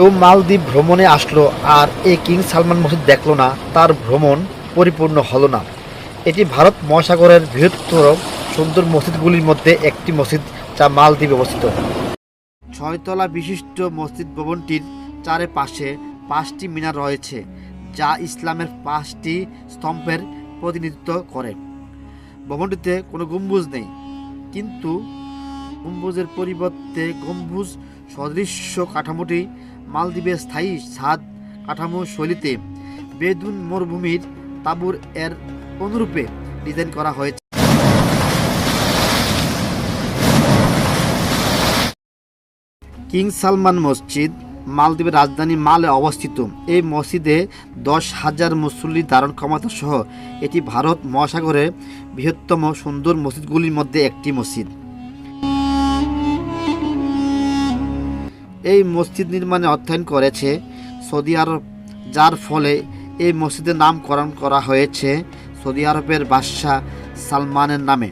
কেউ মালদ্বীপ ভ্রমণে আসলো আর এ কিং সালমান মসজিদ দেখল না, তার ভ্রমণ পরিপূর্ণ হলো না। এটি ভারত মহাসাগরের বৃহত্তর সুন্দর মসজিদগুলির মধ্যে একটি মসজিদ যা মালদ্বীপে অবস্থিত। ছয়তলা বিশিষ্ট মসজিদ ভবনটির চারপাশে পাঁচটি মিনার রয়েছে, যা ইসলামের পাঁচটি স্তম্ভের প্রতিনিধিত্ব করে। ভবনটিতে কোনো গম্বুজ নেই, কিন্তু গম্বুজের পরিবর্তে গম্বুজ সদৃশ্য কাঠামোটি মালদ্বীপের স্থায়ী ছাদ কাঠামো শৈলীতে বেদুন মরুভূমির তাবুর এর অনুরূপে ডিজাইন করা হয়েছে। কিং সালমান মসজিদ মালদ্বীপের রাজধানী মালে অবস্থিত। এই মসজিদে দশ হাজার মুসল্লি ধারণ ক্ষমতা সহ এটি ভারত মহাসাগরের বৃহত্তম সুন্দর মসজিদগুলির মধ্যে একটি মসজিদ। এই মসজিদ নির্মাণে অধ্যয়ন করেছে সৌদি আরব, যার ফলে এই মসজিদের নামকরণ করা হয়েছে সৌদি আরবের বাদশাহ সালমানের নামে।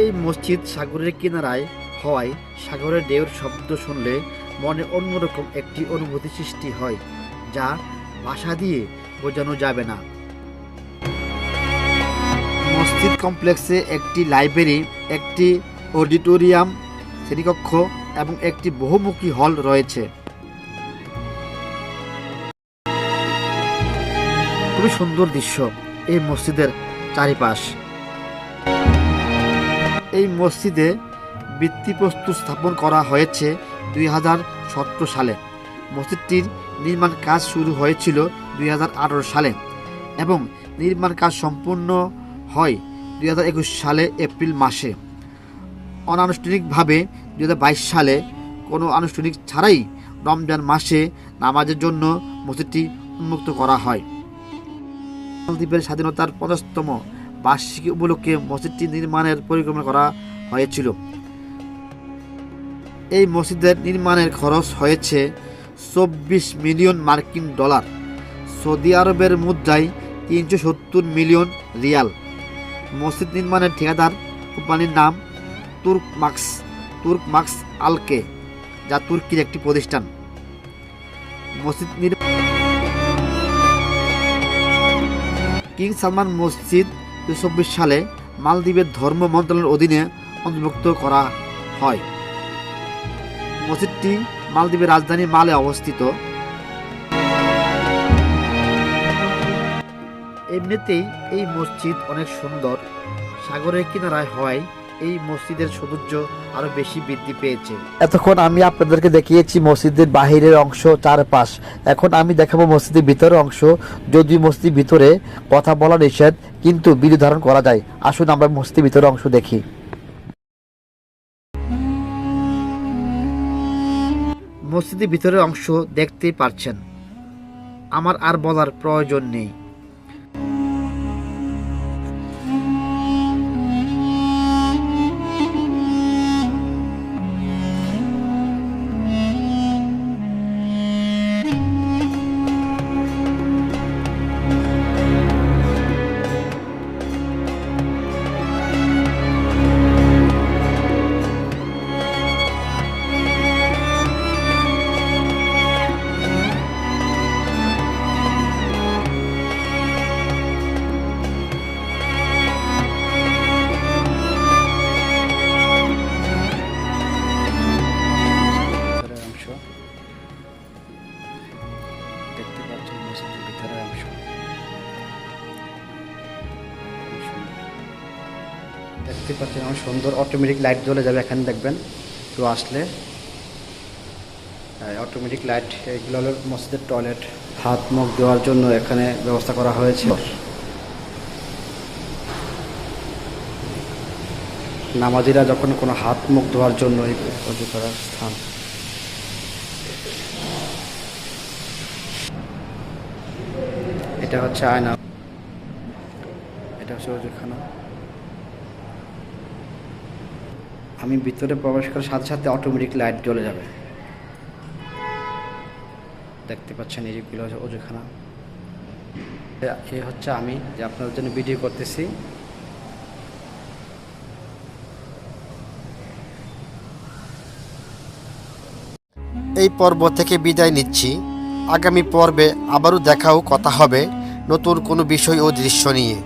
এই মসজিদ সাগরের কিনারায় হওয়ায় সাগরের ঢেউর শব্দ শুনলে মনে অন্যরকম একটি অনুভূতি সৃষ্টি হয়, যা ভাষা দিয়ে বোঝানো যাবে না। মসজিদ কমপ্লেক্সে একটি লাইব্রেরি, একটি অডিটোরিয়াম শ্রেণীকক্ষ এবং একটি বহুমুখী হল রয়েছে। খুবই সুন্দর দৃশ্য এই মসজিদের চারিপাশ। এই মসজিদে ভিত্তিপ্রস্তর স্থাপন করা হয়েছে দুই হাজার সতেরো সালে। মসজিদটির নির্মাণ কাজ শুরু হয়েছিল দুই হাজার আঠারো সালে এবং নির্মাণ কাজ সম্পূর্ণ হয় দুই হাজার একুশ সালে এপ্রিল মাসে। অনানুষ্ঠানিকভাবে দু হাজার বাইশ সালে কোনো আনুষ্ঠানিক ছাড়াই রমজান মাসে নামাজের জন্য মসজিদটি উন্মুক্ত করা হয়। মালদ্বীপের স্বাধীনতার পঞ্চাশতম বার্ষিকী উপলক্ষে মসজিদটি নির্মাণের পরিকল্পনা করা হয়েছিল। এই মসজিদের নির্মাণের খরচ হয়েছে চব্বিশ মিলিয়ন মার্কিন ডলার। সৌদি আরবের মুদ্রায় তিনশো সত্তর মিলিয়ন রিয়াল। মসজিদ নির্মাণের ঠিকাদার কোম্পানির নাম তুর্ক মাক্স তুর্ক মাক্স আলকে, যা তুর্কির একটি প্রতিষ্ঠান। মসজিদ কিং সালমান মসজিদ দু চব্বিশ সালে মালদ্বীপের ধর্ম মন্ত্রণালয়ের অধীনে অন্তর্ভুক্ত করা হয়। মসজিদটি মালদ্বীপের রাজধানী মালে অবস্থিত। এমনিতেই এই মসজিদ অনেক সুন্দর। সাগরের কিনারায় হওয়ায় এই মসজিদের সৌন্দর্য আরও বেশি বৃদ্ধি পেয়েছে। এতক্ষণ আমি আপনাদেরকে দেখিয়েছি মসজিদের বাহিরের অংশ চারপাশ। এখন আমি দেখাবো মসজিদের ভিতরের অংশ। যদি মসজিদের ভিতরে কথা বলা নিষেধ কিন্তু বিধি ধারণ করা যায়। আসুন আমরা মসজিদের ভিতরের অংশ দেখি। মসজিদের ভিতরের অংশ দেখতেই পারছেন আমার আর বলার প্রয়োজন নেই। দেখতে পাচ্ছেন আমার সুন্দর অটোমেটিক লাইট জ্বলে যাবে এখানে দেখবেন। তো আসলে অটোমেটিক লাইট এগুলো হলো মসজিদের টয়লেট হাত, মুখ দেওয়ার জন্য এখানে ব্যবস্থা করা হয়েছে। নামাজিরা যখন কোনো হাত, মুখ ধোয়ার জন্য এই করার স্থান। এটা হচ্ছে আয়না। এটা হচ্ছে অজুখানা আমি ভিতরে প্রবেশ করার সাথে সাথে অটোমেটিক লাইট জ্বলে যাবে। দেখতে পাচ্ছেন এই যেগুলো অজুখানা। এ হচ্ছে আমি যে আপনাদের জন্য ভিডিও করতেছি। এই পর্ব থেকে বিদায় নিচ্ছি। আগামী পর্বে আবারও দেখাও কথা হবে নতুন কোনো বিষয় ও দৃশ্য নিয়ে।